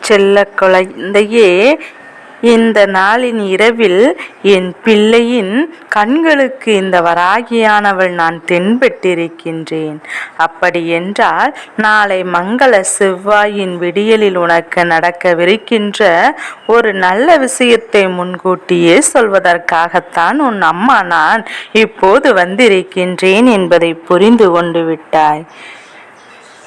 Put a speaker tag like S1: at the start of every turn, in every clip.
S1: செல்ல குழந்தையே இந்த நாளின் இரவில் என் பிள்ளையின் கண்களுக்கு இந்த வராகியானவள் நான் தென்பட்டிருக்கின்றேன். அப்படி என்றால் நாளை மங்கள செவ்வாயின் விடியலில் உனக்கு நடக்கவிருக்கின்ற ஒரு நல்ல விஷயத்தை முன்கூட்டியே சொல்வதற்காகத்தான் உன் அம்மா நான் இப்போது வந்திருக்கின்றேன் என்பதை புரிந்து கொண்டு விட்டாய்.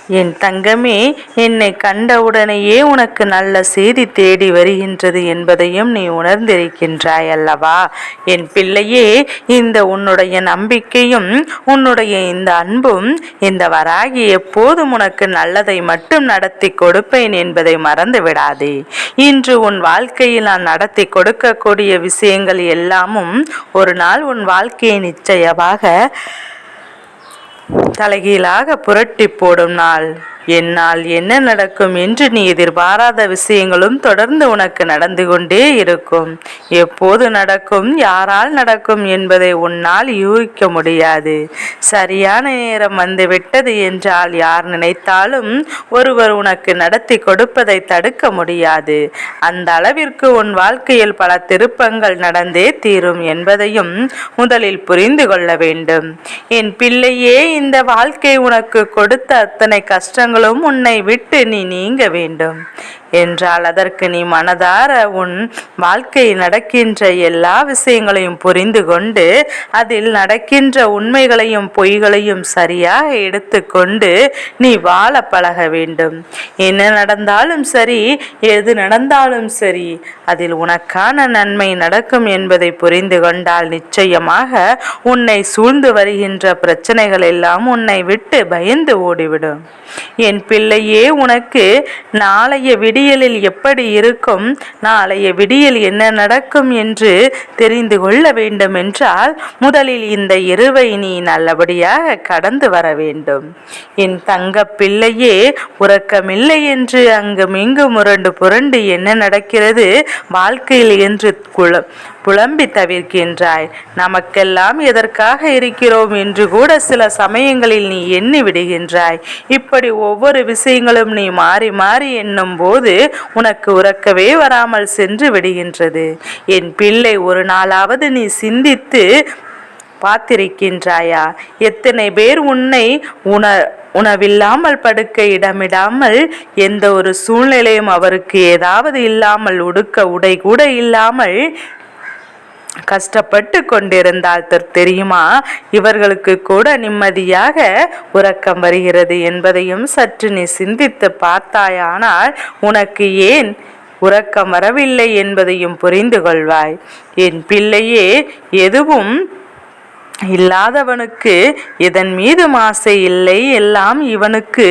S1: என் தங்கமே என்னை கண்டவுடனேயே உனக்கு நல்ல செய்தி தேடி வருகின்றது என்பதையும் நீ உணர்ந்திருக்கின்றாய் அல்லவா? என் பிள்ளையே இந்த உன்னுடைய நம்பிக்கையும் உன்னுடைய இந்த அன்பும் இந்த வராகி எப்போதும் உனக்கு நல்லதை மட்டும் நடத்தி கொடுப்பேன் என்பதை மறந்து விடாதே இன்று உன் வாழ்க்கையில் நான் நடத்தி கொடுக்கக்கூடிய விஷயங்கள் எல்லாமும் ஒரு நாள் உன் வாழ்க்கையை நிச்சயமாக தலைகீழாக புரட்டி போடும் நாள். என்னால் என்ன நடக்கும் என்று நீ எதிர்பாராத விஷயங்களும் தொடர்ந்து உனக்கு நடந்து கொண்டே இருக்கும். எப்போது நடக்கும் யாரால் நடக்கும் என்பதை உன்னால் யூகிக்க முடியாது. சரியான நேரம் வந்துவிட்டது என்றால் யார் நினைத்தாலும் ஒருவர் உனக்கு நடத்தி கொடுப்பதை தடுக்க முடியாது. அந்த அளவிற்கு உன் வாழ்க்கையில் பல திருப்பங்கள் நடந்தே தீரும் என்பதையும் முதலில் புரிந்து கொள்ள வேண்டும். என் பிள்ளையே இந்த வாழ்க்கை உனக்கு கொடுத்த அத்தனை கஷ்டங்கள் கஷ்டங்களும் உன்னை விட்டு நீ நீங்க வேண்டும். என்றால் அதற்கு நீ மனதார உன் வாழ்க்கை நடக்கின்ற எல்லா விஷயங்களையும் புரிந்து கொண்டு அதில் நடக்கின்ற உண்மைகளையும் பொய்களையும் சரியாக எடுத்துக்கொண்டு நீ வாழ பழக வேண்டும். என்ன நடந்தாலும் சரி எது நடந்தாலும் சரி அதில் உனக்கான நன்மை நடக்கும் என்பதை புரிந்து கொண்டால் நிச்சயமாக உன்னை சூழ்ந்து வருகின்ற பிரச்சனைகள் எல்லாம் உன்னை விட்டு பயந்து ஓடிவிடும். என் பிள்ளையே உனக்கு நாளைய விடி விடியலில் எப்படி இருக்கும்? நாளைய விடியல் என்ன நடக்கும் என்று தெரிந்து கொள்ள வேண்டும் என்றால் முதலில் இந்த இருவை நீ நல்லபடியாக கடந்து வர வேண்டும். என் தங்க பிள்ளையே உறக்கமில்லை என்று அங்கும் இங்கும் முரண்டு புரண்டு என்ன நடக்கிறது? வாழ்க்கையில் என்று குளம் புலம்பி தவிர்க்கின்றாய். நமக்கெல்லாம் எதற்காக இருக்கிறோம் என்று கூட சில சமயங்களில் நீ எண்ணி விடுகின்றாய். இப்படி ஒவ்வொரு விஷயங்களும் நீ மாறி மாறி எண்ணும் போது உனக்கு உறக்கவே வராமல் சென்று விடுகின்றது. என் பிள்ளை ஒரு நாளாவது நீ சிந்தித்து பார்த்திருக்கின்றாயா? எத்தனை பேர் உன்னை உண உணவில்லாமல் படுக்க இடமிடாமல் எந்த ஒரு சூழ்நிலையும் அவருக்கு ஏதாவது இல்லாமல் உடுக்க உடை கூட இல்லாமல் கஷ்டப்பட்டு கொண்டிருந்தால் தெரியுமா? இவர்களுக்கு கூட நிம்மதியாக உறக்கம் வருகிறது என்பதையும் சற்று நீ சிந்தித்து பார்த்தாயானால் உனக்கு ஏன் உறக்கம் வரவில்லை என்பதையும் புரிந்து கொள்வாய். என் பிள்ளையே எதுவும் இல்லாதவனுக்கு இதன் மீது ஆசை இல்லை. எல்லாம் இவனுக்கு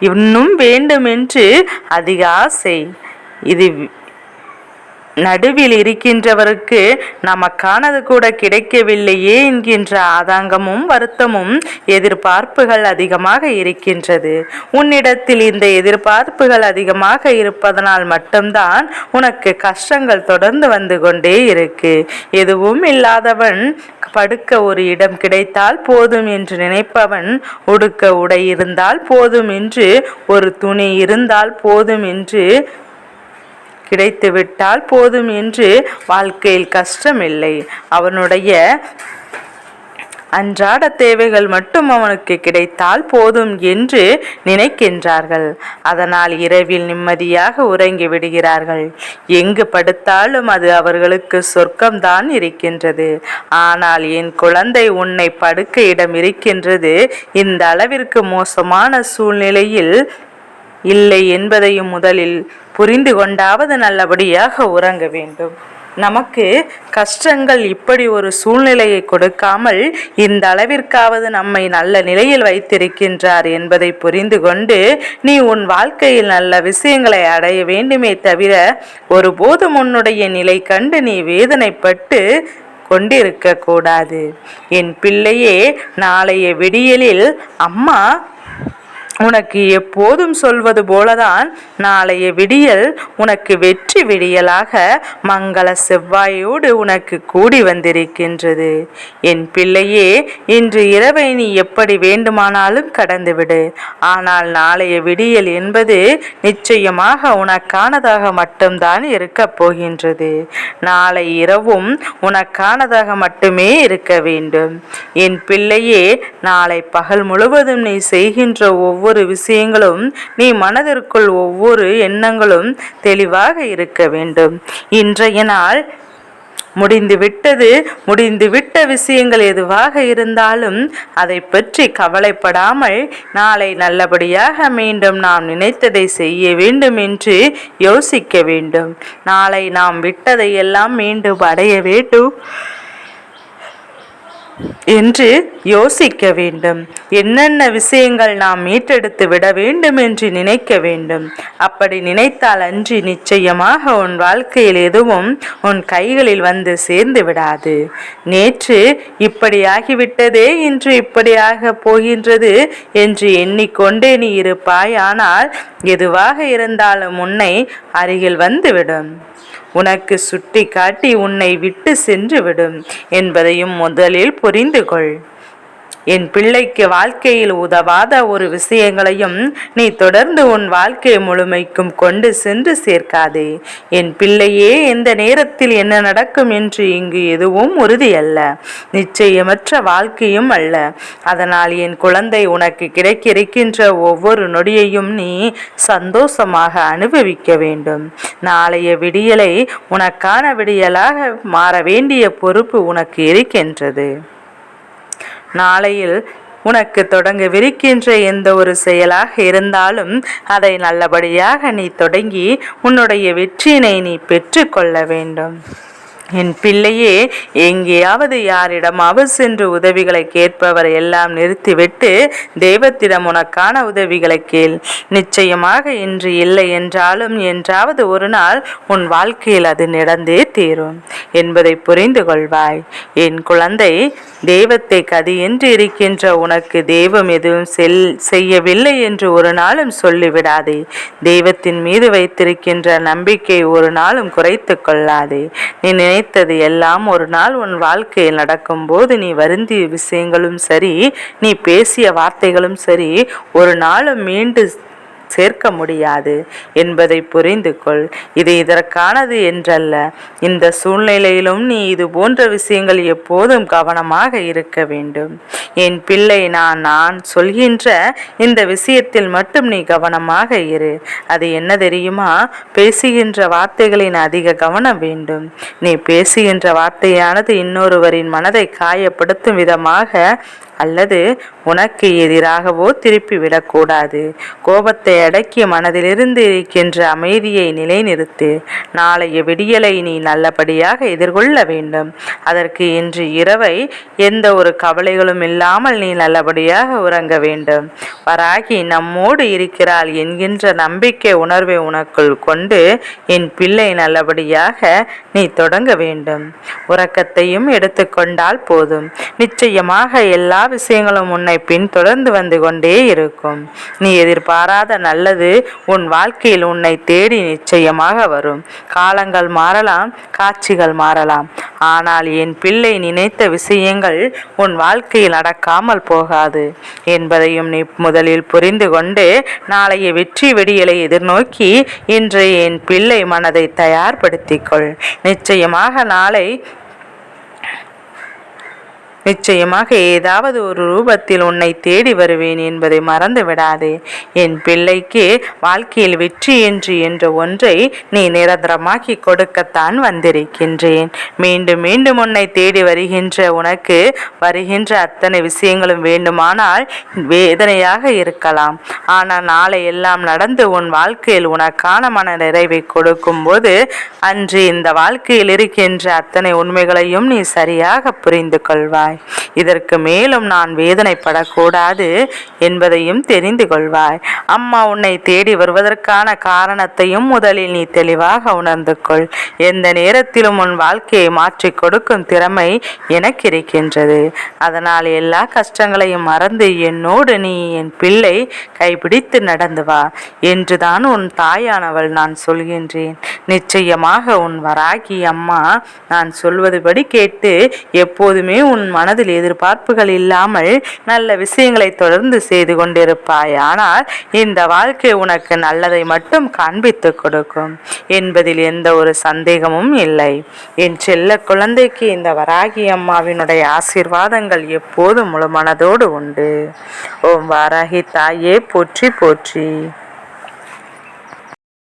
S1: இன்னும் வேண்டுமென்று அதிக ஆசை. இது நடுவில் இருக்கின்றவருக்கு நமக்கானது கூட கிடைக்கவில்லையே என்கின்ற ஆதாங்கமும் வருத்தமும் எதிர்பார்ப்புகள் அதிகமாக இருக்கின்றது. உன்னிடத்தில் இந்த எதிர்பார்ப்புகள் அதிகமாக இருப்பதனால் மட்டும்தான் உனக்கு கஷ்டங்கள் தொடர்ந்து வந்து கொண்டே இருக்கு. எதுவும் இல்லாதவன் படுக்க ஒரு இடம் கிடைத்தால் போதும் என்று நினைப்பவன் உடுக்க உடை இருந்தால் போதும் என்று ஒரு துணி இருந்தால் போதும் என்று கிடைத்துவிட்டால் போதும் என்று வாழ்க்கையில் கஷ்டமில்லை. அவனுடைய அன்றாட தேவைகள் மட்டும் அவனுக்கு கிடைத்தால் போதும் என்று நினைக்கின்றார்கள். அதனால் இரவில் நிம்மதியாக உறங்கி விடுகிறார்கள். எங்கு படுத்தாலும் அது அவர்களுக்கு சொர்க்கம்தான் இருக்கின்றது. ஆனால் என் குழந்தை உன்னை படுக்க இடம் இருக்கின்றது. இந்த அளவிற்கு மோசமான சூழ்நிலையில் இல்லை என்பதையும் முதலில் புரிந்து கொண்டாவது நல்லபடியாக உறங்க வேண்டும். நமக்கு கஷ்டங்கள் இப்படி ஒரு சூழ்நிலையை கொடுக்காமல் இந்த அளவிற்காவது நம்மை நல்ல நிலையில் வைத்திருக்கின்றார் என்பதை புரிந்து கொண்டு நீ உன் வாழ்க்கையில் நல்ல விஷயங்களை அடைய வேண்டுமே தவிர ஒருபோதும் உன்னுடைய நிலை கண்டு நீ வேதனைப்பட்டு கொண்டிருக்க கூடாது என் பிள்ளையே நாளைய விடியலில் அம்மா உனக்கு எப்போதும் சொல்வது போலதான் நாளைய விடியல் உனக்கு வெற்றி விடியலாக மங்கள செவ்வாயோடு உனக்கு கூடி வந்திருக்கின்றது. என் பிள்ளையே இன்று இரவை நீ எப்படி வேண்டுமானாலும் கடந்துவிடு. ஆனால் நாளைய விடியல் என்பது நிச்சயமாக உனக்கானதாக மட்டும்தான் இருக்கப் போகின்றது. நாளை இரவும் உனக்கானதாக மட்டுமே இருக்க வேண்டும். என் பிள்ளையே நாளை பகல் முழுவதும் நீ செய்கின்ற ஒவ்வொரு ஒவ்வொரு விஷயங்களும் நீ மனதிற்குள் ஒவ்வொரு எண்ணங்களும் தெளிவாக இருக்க வேண்டும். இன்றைய நாள் முடிந்து விட்டது முடிந்து விட்ட விஷயங்கள் எதுவாக இருந்தாலும் அதை பற்றி கவலைப்படாமல் நாளை நல்லபடியாக மீண்டும் நாம் நினைத்ததை செய்ய வேண்டும் என்று யோசிக்க வேண்டும். நாளை நாம் விட்டதை எல்லாம் மீண்டும் அடைய வேண்டும். என்று யோசிக்க வேண்டும். என்னென்ன விஷயங்கள் நாம் மீட்டெடுத்து விட வேண்டும் என்று நினைக்க வேண்டும். அப்படி நினைத்தால் அன்றி நிச்சயமாக உன் வாழ்க்கையில் எதுவும் உன் கைகளில் வந்து சேர்ந்து விடாது. நேற்று இப்படி ஆகிவிட்டதே இன்று இப்படியாக போகின்றது என்று எண்ணிக்கொண்டே நீ இருப்பாய். ஆனால் எதுவாக இருந்தாலும் உன்னை அருகில் வந்துவிடும். உனக்கு சுட்டி காட்டி உன்னை விட்டு சென்று விடும் என்பதையும் முதலில் புரிந்து கொள் என் பிள்ளைக்கு வாழ்க்கையில் உதவாத ஒரு விஷயங்களையும் நீ தொடர்ந்து உன் வாழ்க்கை முழுமைக்கும் கொண்டு சென்று சேர்க்காதே. என் பிள்ளையே எந்த நேரத்தில் என்ன நடக்கும் என்று இங்கு எதுவும் உறுதியல்ல. நிச்சயமற்ற வாழ்க்கையும் அல்ல. அதனால் என் குழந்தை உனக்கு கிடைக்கிருக்கின்ற ஒவ்வொரு நொடியையும் நீ சந்தோஷமாக அனுபவிக்க வேண்டும். நாளைய விடியலை உனக்கான விடியலாக மாற வேண்டிய பொறுப்பு உனக்கு இருக்கின்றது. நாளையில் உனக்கு தொடங்கவிருக்கின்ற எந்த ஒரு செயலாக இருந்தாலும் அதை நல்லபடியாக நீ தொடங்கி உன்னுடைய வெற்றியினை நீ பெற்றுக்கொள்ள வேண்டும். என் பிள்ளையே எங்கேயாவது யாரிடமாவது சென்று உதவிகளை கேட்பவரை எல்லாம் நிறுத்திவிட்டு தெய்வத்திடம் உனக்கான உதவிகளை கேள். நிச்சயமாக இன்று இல்லை என்றாலும் என்றாவது ஒரு நாள் உன் வாழ்க்கையில் அது நடந்தே தீரும் என்பதை புரிந்து கொள்வாய். என் குழந்தை தெய்வத்தை கதி என்று இருக்கின்ற உனக்கு தெய்வம் எதுவும் செல் செய்யவில்லை என்று ஒரு நாளும் சொல்லிவிடாதே. தெய்வத்தின் மீது வைத்திருக்கின்ற நம்பிக்கை ஒரு நாளும் குறைத்து கொள்ளாதே. நீ நினைத்தது எல்லாம் ஒரு நாள் உன் வாழ்க்கையில் நடக்கும்போது நீ வருந்திய விஷயங்களும் சரி நீ பேசிய வார்த்தைகளும் சரி ஒரு நாளும் மீண்டு சேர்க்க முடியாது என்பதை புரிந்து கொள் இது இதற்கானது என்றல்ல. இந்த சூழ்நிலையிலும் நீ இது போன்ற விஷயங்கள் எப்போதும் கவனமாக இருக்க வேண்டும். என் பிள்ளை நான் நான் சொல்கின்ற இந்த விஷயத்தில் மட்டும் நீ கவனமாக இரு. அது என்ன தெரியுமா? பேசுகின்ற வார்த்தைகளின் அதிக கவனம் வேண்டும். நீ பேசுகின்ற வார்த்தையானது இன்னொருவரின் மனதை காயப்படுத்தும் விதமாக அல்லது உனக்கு எதிராகவோ திருப்பி விடக்கூடாது. கோபத்தை அடக்கி மனதிலிருந்து இருக்கின்ற அமைதியை நிலைநிறுத்து. நாளைய விடியலை நீ நல்லபடியாக எதிர்கொள்ள வேண்டும். அதற்கு இன்று இரவை எந்த ஒரு கவலைகளும் இல்லாமல் நீ நல்லபடியாக உறங்க வேண்டும். வராகி நம்மோடு இருக்கிறாள் என்கின்ற நம்பிக்கை உணர்வை உனக்குள் கொண்டு என் பிள்ளை நல்லபடியாக நீ தொடங்க வேண்டும். உறக்கத்தையும் எடுத்துக்கொண்டால் போதும். நிச்சயமாக எல்லா விஷயங்களும் உன்னை பின் தொடர்ந்து வந்து கொண்டே இருக்கும். நீ எதிர்பாராத நல்லது உன் வாழ்க்கையில் உன்னை தேடி நிச்சயமாக வரும். காலங்கள் மாறலாம் காட்சிகள் மாறலாம். ஆனால் என் பிள்ளை நினைத்த விஷயங்கள் உன் வாழ்க்கையில் நடக்காமல் போகாது. என்பதையும் நீ முதலில் புரிந்து கொண்டு நாளைய வெற்றி வெடியலை எதிர்நோக்கி இன்று என் பிள்ளை மனதை தயார்படுத்திக்கொள். நிச்சயமாக நாளை நிச்சயமாக ஏதாவது ஒரு ரூபத்தில் உன்னை தேடி வருவேன் என்பதை மறந்து விடாதே என் பிள்ளைக்கு வாழ்க்கையில் வெற்றி என்று என்ற ஒன்றை நீ நிரந்தரமாக்கி கொடுக்கத்தான் வந்திருக்கின்றேன். மீண்டும் மீண்டும் உன்னை தேடி வருகின்ற உனக்கு வருகின்ற அத்தனை விஷயங்களும் வேண்டுமானால் வேதனையாக இருக்கலாம். ஆனால் நாளை எல்லாம் நடந்து உன் வாழ்க்கையில் உனக்கான மன நிறைவை கொடுக்கும் போது அன்று இந்த வாழ்க்கையில் இருக்கின்ற அத்தனை உண்மைகளையும் நீ சரியாக புரிந்து கொள்வாய். হয় இதற்கு மேலும் நான் வேதனைப்படக்கூடாது என்பதையும் தெரிந்து கொள்வாய். அம்மா உன்னை தேடி வருவதற்கான காரணத்தையும் முதலில் நீ தெளிவாக உணர்ந்து கொள். எந்த நேரத்திலும் உன் வாழ்க்கையை மாற்றிக் கொடுக்கும் திறமை எனக்கு இருக்கின்றது அதனால் எல்லா கஷ்டங்களையும் மறந்து என்னோடு நீ என் பிள்ளை கைப்பிடித்து நடந்து வா என்றுதான் உன் தாயானவள் நான் சொல்கின்றேன். நிச்சயமாக உன் வராகி அம்மா நான் சொல்வதுபடி கேட்டு எப்போதுமே உன் மனதில் எதிர்பார்ப்புகள் இல்லாமல் நல்ல விஷயங்களை தொடர்ந்து செய்து கொண்டிருப்பாய். ஆனால் இந்த வாழ்க்கை உனக்கு நல்லதை மட்டும் காண்பித்து கொடுக்கும். என்பதில் எந்த ஒரு சந்தேகமும் இல்லை. என் செல்ல குழந்தைக்கு இந்த வராகி அம்மாவினுடைய ஆசீர்வாதங்கள் எப்போதும் முழு மனதோடு உண்டு. ஓம் வாராகி தாயே போற்றி போற்றி.